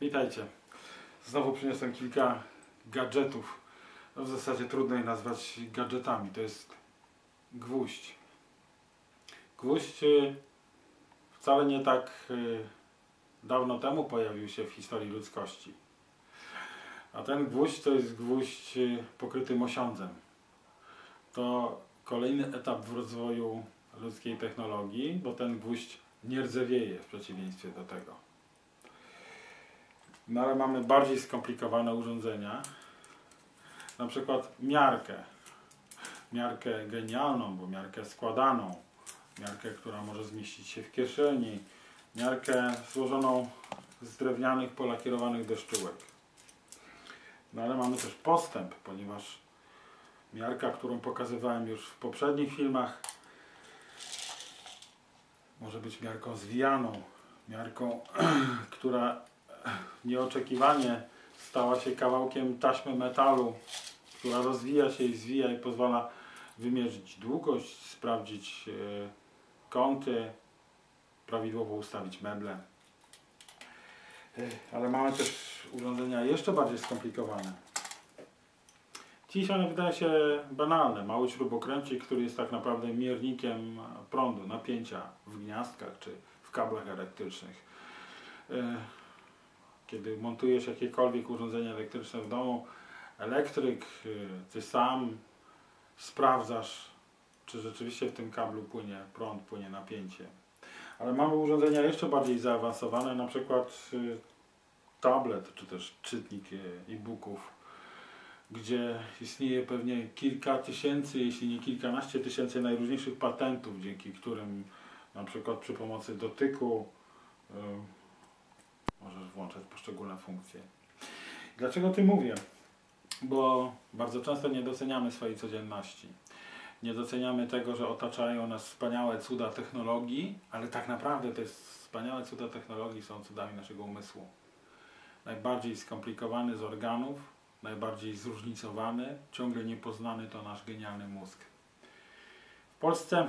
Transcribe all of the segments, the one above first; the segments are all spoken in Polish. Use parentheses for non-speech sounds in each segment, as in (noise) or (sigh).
Witajcie. Znowu przyniosłem kilka gadżetów. No w zasadzie trudno je nazwać gadżetami. To jest gwóźdź. Gwóźdź y, wcale nie tak y, dawno temu pojawił się w historii ludzkości. A ten gwóźdź to jest gwóźdź y, pokryty mosiądzem. To kolejny etap w rozwoju ludzkiej technologii, bo ten gwóźdź nie rdzewieje w przeciwieństwie do tego. No ale mamy bardziej skomplikowane urządzenia. Na przykład miarkę. Miarkę genialną, bo miarkę składaną. Miarkę, która może zmieścić się w kieszeni. Miarkę złożoną z drewnianych, polakierowanych deszczułek. No ale mamy też postęp, ponieważ miarka, którą pokazywałem już w poprzednich filmach, może być miarką zwijaną, miarką, (clears throat) która nieoczekiwanie stała się kawałkiem taśmy metalu, która rozwija się i zwija i pozwala wymierzyć długość, sprawdzić e, kąty, prawidłowo ustawić meble. E, ale mamy też urządzenia jeszcze bardziej skomplikowane. Dziś one wydają się banalne. Mały śrubokręcik, który jest tak naprawdę miernikiem prądu, napięcia w gniazdkach czy w kablach elektrycznych. Kiedy montujesz jakiekolwiek urządzenie elektryczne w domu, elektryk, y, ty sam sprawdzasz, czy rzeczywiście w tym kablu płynie prąd, płynie napięcie. Ale mamy urządzenia jeszcze bardziej zaawansowane, na przykład y, tablet, czy też czytnik y, e-booków, gdzie istnieje pewnie kilka tysięcy, jeśli nie kilkanaście tysięcy najróżniejszych patentów, dzięki którym na przykład przy pomocy dotyku możesz włączać poszczególne funkcje. Dlaczego o tym mówię? Bo bardzo często nie doceniamy swojej codzienności. Nie doceniamy tego, że otaczają nas wspaniałe cuda technologii, ale tak naprawdę te wspaniałe cuda technologii są cudami naszego umysłu. Najbardziej skomplikowany z organów, najbardziej zróżnicowany, ciągle niepoznany to nasz genialny mózg. W Polsce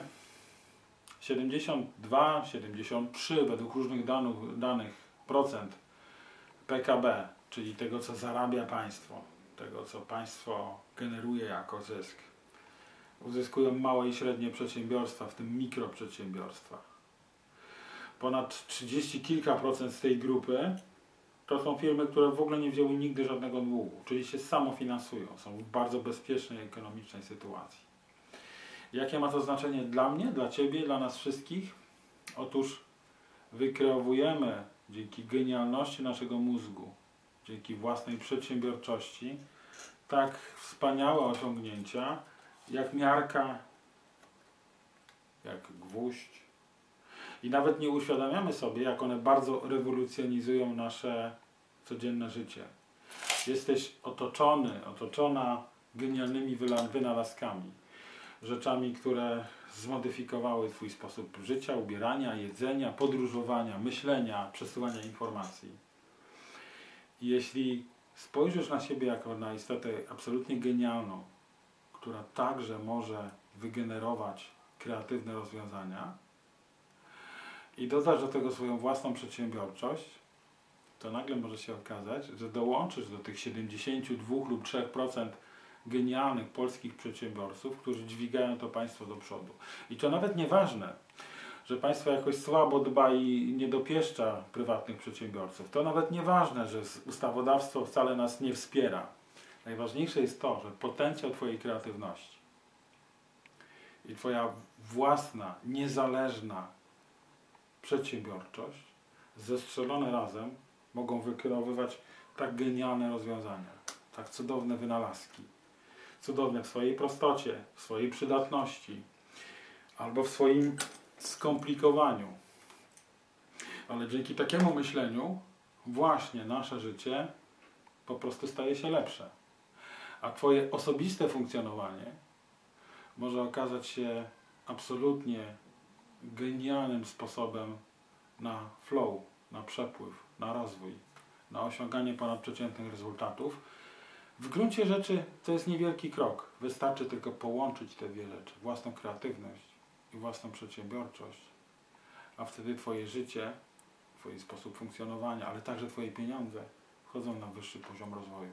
72, 73 według różnych danych, danych PKB, czyli tego, co zarabia państwo, tego, co państwo generuje jako zysk, uzyskują małe i średnie przedsiębiorstwa, w tym mikroprzedsiębiorstwa. Ponad 30 kilka procent z tej grupy to są firmy, które w ogóle nie wzięły nigdy żadnego długu, czyli się samofinansują, są w bardzo bezpiecznej ekonomicznej sytuacji. Jakie ma to znaczenie dla mnie, dla Ciebie, dla nas wszystkich? Otóż wykreowujemy dzięki genialności naszego mózgu, dzięki własnej przedsiębiorczości, tak wspaniałe osiągnięcia, jak miarka, jak gwóźdź. I nawet nie uświadamiamy sobie, jak one bardzo rewolucjonizują nasze codzienne życie. Jesteś otoczony, otoczona genialnymi wynalazkami, rzeczami, które zmodyfikowały Twój sposób życia, ubierania, jedzenia, podróżowania, myślenia, przesyłania informacji. Jeśli spojrzysz na siebie jako na istotę absolutnie genialną, która także może wygenerować kreatywne rozwiązania i dodasz do tego swoją własną przedsiębiorczość, to nagle może się okazać, że dołączysz do tych 72 lub 3% genialnych polskich przedsiębiorców, którzy dźwigają to państwo do przodu. I to nawet nieważne, że państwo jakoś słabo dba i nie dopieszcza prywatnych przedsiębiorców. To nawet nieważne, że ustawodawstwo wcale nas nie wspiera. Najważniejsze jest to, że potencjał Twojej kreatywności i Twoja własna, niezależna przedsiębiorczość zestrzelone razem mogą wykierowywać tak genialne rozwiązania, tak cudowne wynalazki cudowne w swojej prostocie, w swojej przydatności albo w swoim skomplikowaniu. Ale dzięki takiemu myśleniu właśnie nasze życie po prostu staje się lepsze. A Twoje osobiste funkcjonowanie może okazać się absolutnie genialnym sposobem na flow, na przepływ, na rozwój, na osiąganie ponadprzeciętnych rezultatów w gruncie rzeczy to jest niewielki krok. Wystarczy tylko połączyć te dwie rzeczy. Własną kreatywność i własną przedsiębiorczość. A wtedy Twoje życie Twój sposób funkcjonowania, ale także Twoje pieniądze wchodzą na wyższy poziom rozwoju.